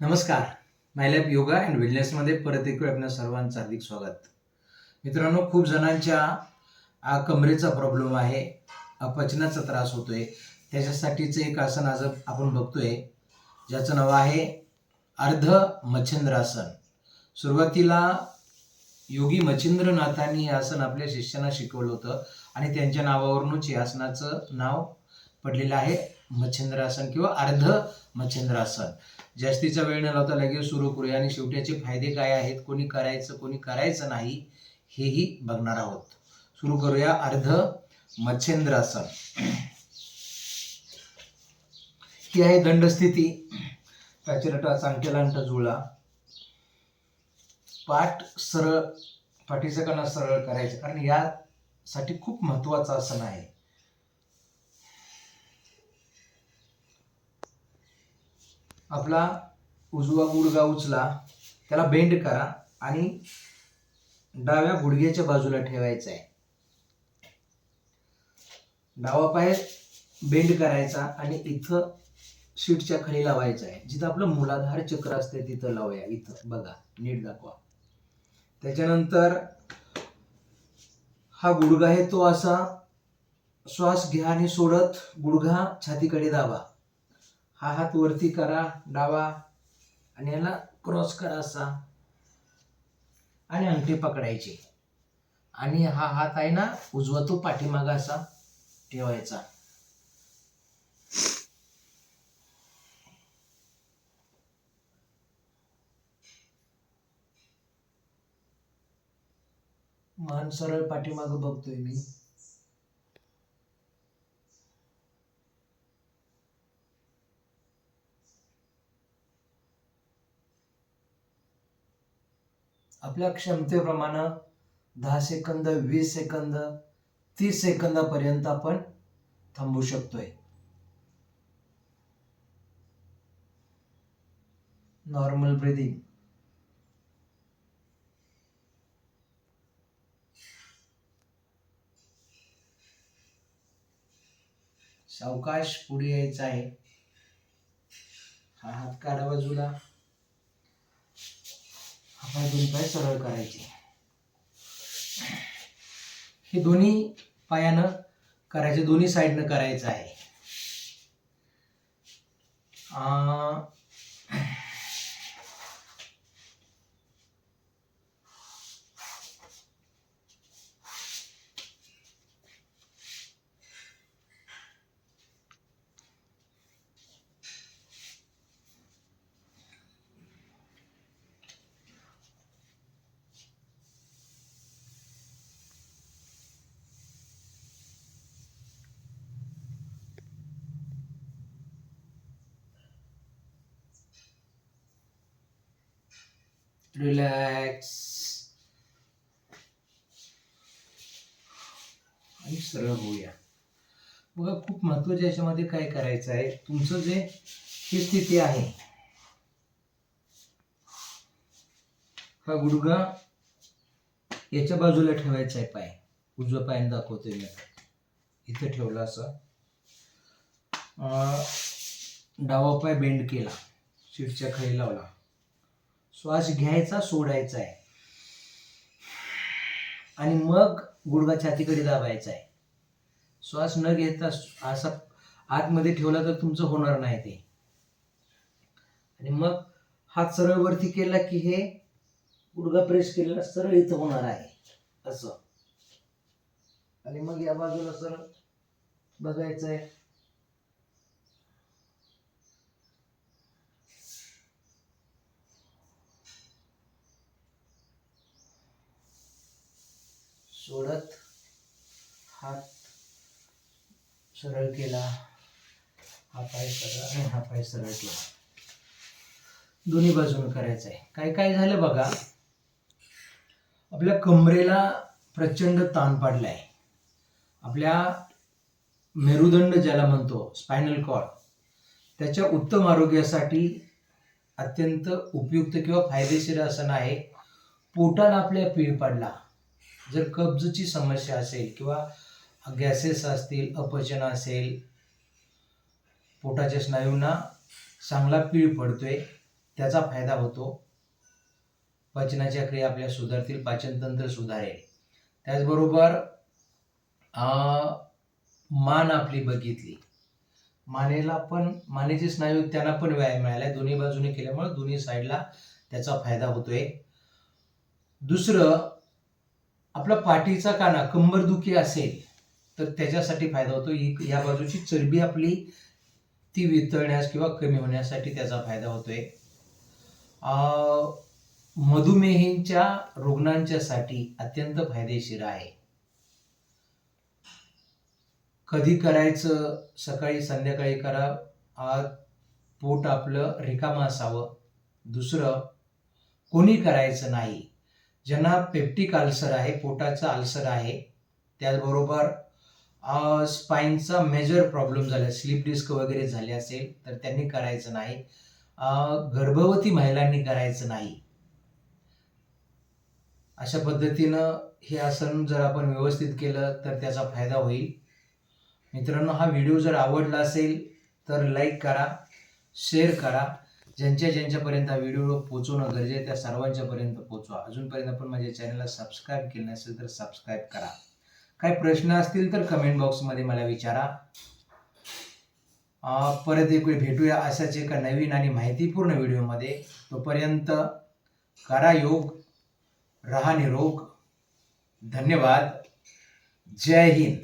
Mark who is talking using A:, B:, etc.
A: नमस्कार. मायलॅप योगा अँड वेलनेसमध्ये परत एक वेळ आपल्या सर्वांचं हार्दिक स्वागत. मित्रांनो खूप जणांच्या कमरेचा प्रॉब्लेम आहे. अपचनाचा त्रास होतोय. त्याच्यासाठीचं एक आसन आज आपण बघतोय. ज्याचं नाव आहे अर्ध मच्छिंद्रासन. सुरुवातीला योगी मच्छिंद्रनाथांनी हे आसन आपल्या शिष्यांना शिकवलं होतं आणि त्यांच्या नावावरूनच या आसनाचं नाव पडलेलं आहे मच्छिंद्रासन किंवा अर्ध मच्छिंद्रासन. जास्तीचा वेळ न लावता लगेच सुरू करूया. आणि शेवटी याचे फायदे काय आहेत? कोणी करायचं कोणी करायचं नाही हेही बघणार आहोत. सुरू करूया अर्ध मच्छेंद्रासन. ही आहे दंडस्थिती. पॅचिरटा चांगटेला अंट जुळा. पाठ सरळ पाठीचं कणा सरळ करायचं. कारण यासाठी खूप महत्वाचं आसन आहे. आपला उजवा गुडगा उचला त्याला बेंड करा आणि डाव्या गुडघ्याच्या बाजूला ठेवायचा आहे. डावा पाय बेंड करायचा आणि इथं शीटच्या खाली लावायचं आहे. जिथं आपलं मुलाधार चक्र असते तिथं लावूया. इथं बघा नीट दाखवा. त्याच्यानंतर हा गुडघा आहे तो असा श्वास घ्या आणि सोडत गुडघा छातीकडे दाबा. हा हात वरती करा डावा. आणि याला क्रॉस करा असा. आणि अंगठी पकडायची. आणि हा हात आहे ना उजवा तो पाठीमागा असा ठेवायचा. मान सरळ पाठीमागं बघतोय मी. आपल्या क्षमतेप्रमाणे दहा सेकंद वीस सेकंद तीस सेकंदापर्यंत आपण थांबू शकतोय. नॉर्मल ब्रिदिंग सावकाश पुढे यायचं आहे. हा हात काढा बाजूला हा दोन पाय सरळ करायचे. हे दोन्ही पायानं करायचे दोन्ही साईडनं करायचं आहे. रिलॅक्स आणि सरळ होऊया. बघा खूप महत्त्वाच्या याच्यामध्ये काय करायचं आहे? तुमचं जे ही स्थिती आहे. हा गुडघा याच्या बाजूला ठेवायचा आहे पाय. उजव्या पायाने दाखवतोय मी. इथं ठेवला असं. डावा पाय बेंड केला. सीटच्या खाली लावला. श्वास घ्यायचा सोडायचा आहे. आणि मग गुडघा छातीकडे दाबायचा आहे. श्वास न घेता असा आतमध्ये ठेवला तर तुमचं होणार नाही ते. आणि मग हात सरळ वरती केला की हे गुडघा प्रेस केलेला सरळ इथं होणार आहे. असं. आणि मग या बाजूला सरळ बघायचं आहे सोडत हात सरळ केला. हा पाय सरळ आणि हा पाय सरळ केला. दोन्ही बाजूने करायचं आहे. काय काय झालं बघा? आपल्या कमरेला प्रचंड ताण पडलाय. आपल्या मेरुदंड ज्याला म्हणतो स्पायनल कॉर्ड त्याच्या उत्तम आरोग्यासाठी अत्यंत उपयुक्त किंवा फायदेशीर आसन आहे पोटाला आपल्या पीळ पडला. जर कब्जची समस्या असेल किंवा गॅसेस असतील अपचन असेल पोटाच्या स्नायूंना चांगला पीळ पडतोय त्याचा फायदा होतो. पचनाच्या क्रिया आपल्या सुधारतील पाचनतंत्र सुधारेल. त्याचबरोबर मान आपली बघितली. मानेला पण मानेचे स्नायू त्यांना पण व्यायाम मिळाला दोन्ही बाजूने केल्यामुळे दोन्ही साईडला त्याचा फायदा होतोय. दुसरं आपला पाठीचा काना कंबरदुखी असेल तर त्याच्यासाठी फायदा होतो. ही या बाजूची चरबी आपली ती वितळण्यास किंवा कमी होण्यासाठी त्याचा फायदा होतोय. अं, मधुमेहींच्या रुग्णांच्यासाठी अत्यंत फायदेशीर आहे. कधी करायचं सकाळी संध्याकाळी करा आज पोट आपलं रिकामं असावं. दुसरं कोणी करायचं नाही. ज्यांना पेप्टिक अल्सर आहे पोटाचा अल्सर आहे त्याचबरोबर स्पाईनचा मेजर प्रॉब्लेम झाला स्लीप डिस्क वगैरे झाले असेल तर त्यांनी करायचं नाही. गर्भवती महिलांनी करायचं नाही. अशा पद्धतीनं हे आसन जर आपण व्यवस्थित केलं तर त्याचा फायदा होईल. मित्रांनो हा व्हिडिओ जर आवडला असेल तर लाईक करा शेअर करा. ज्यांच्या ज्यांच्यापर्यंत हा व्हिडिओ पोहोचवणं गरजेचं आहे त्या सर्वांच्यापर्यंत पोहोचवा. अजूनपर्यंत आपण माझ्या चॅनलला सबस्क्राईब केलं नसेल तर सबस्क्राईब करा. काही प्रश्न असतील तर कमेंट बॉक्समध्ये मला विचारा. परत एक वेळ भेटूया अशाच एका नवीन आणि माहितीपूर्ण व्हिडिओमध्ये. तोपर्यंत करा योग रहा निरोग. धन्यवाद. जय हिंद.